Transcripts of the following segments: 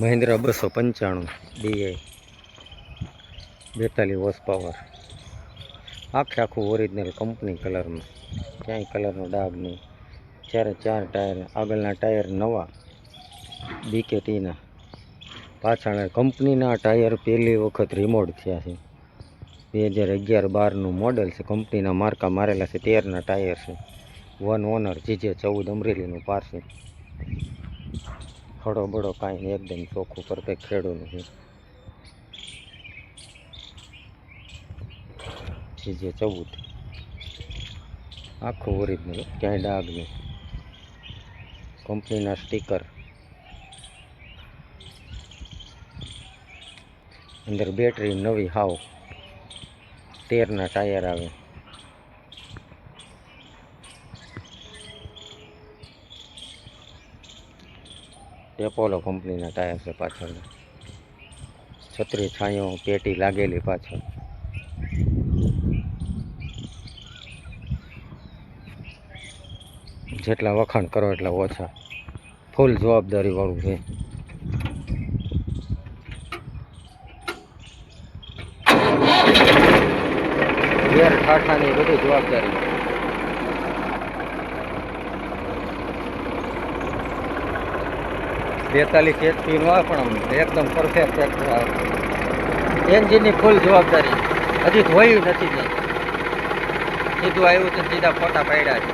મહિન્દ્રા બસો પંચાણું ડીઆઈ બેતાલીસ હોર્સ પાવર આખે આખું ઓરિજિનલ કંપની કલરમાં ક્યાંય કલરનો ડાઘ નહીં. ચારે ચાર ટાયર આગળના ટાયર નવા. બીકેટીના પાછળ કંપનીના ટાયર પહેલી વખત રિમોડ થયા છે. બે હજાર અગિયાર બારનું મોડેલ છે. કંપનીના માર્કા મારેલા છે. તેરના ટાયર છે. વન ઓનર જીજે ચૌદ અમરેલીનું પાર્સલ ખડો બળો કાંઈ એકદમ ચોખ્ખું પરફેક્ટ ખેડું નહીં. જે ચૌદ. આખું ઓરિજિનલ, ક્યાંય ડાઘ નહીં. કંપનીના સ્ટીકર. અંદર બેટરી નવી હાવ. તેરના ટાયર આવે. એપોલો કંપનીના ટાયર છે પાછળ. છત્રી છાંયો, પેટી લાગેલી પાછળ. જેટલા વખાણ કરો એટલા ઓછા. ફૂલ જવાબદારી વાળું છે. ઠાઠાની બધી જવાબદારી. બેતાલીસ એચપી નો આવે પણ એકદમ પરફેક્ટ ટ્રેક્ટર આવે એન્જિનની ફૂલ જવાબદારી. હજી ધોયું નથી ને સીધું આવ્યું છે સીધા ફોટા પાડ્યા છે.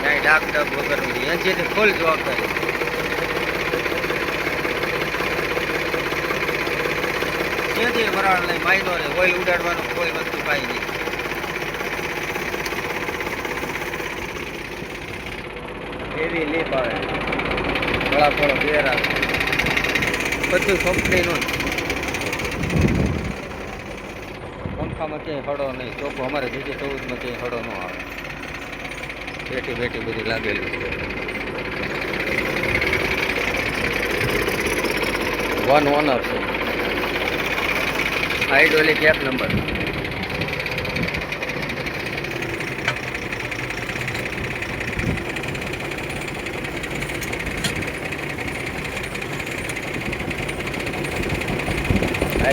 ક્યાંય ડાક ડગ વગરનું એન્જિનની ફૂલ જવાબદારી. જેથી વરાળ નહીં માયનો નહીં ઓઇલ ઉડાડવાનું કોઈ વસ્તુ કાંઈ નહીં. એવી લીપ આવે. ગળાફળો બેર. આવે બધું કંપનીનું. પંખામાં ક્યાંય હળો નહીં. ચોખ્ખો અમારે જીજે ચૌદમાં ક્યાંય હળો ન આવે. બેટી બેટી બધી લાગેલી વન ઓનર છે. હાઇડ્રોલિક એક નંબર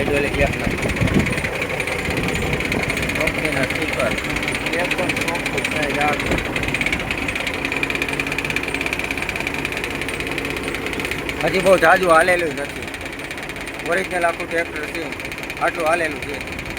હાઇડ્રોલિક નંબર કંપનીના સ્ટીકર એક પણ ચોખ્ખું ડાઘ નહીં. હજી બહુ જાજુ હાલેલું નથી. ઓરિજિનલ આખું ટ્રેક્ટર છે. આટલું હાલેલું છે.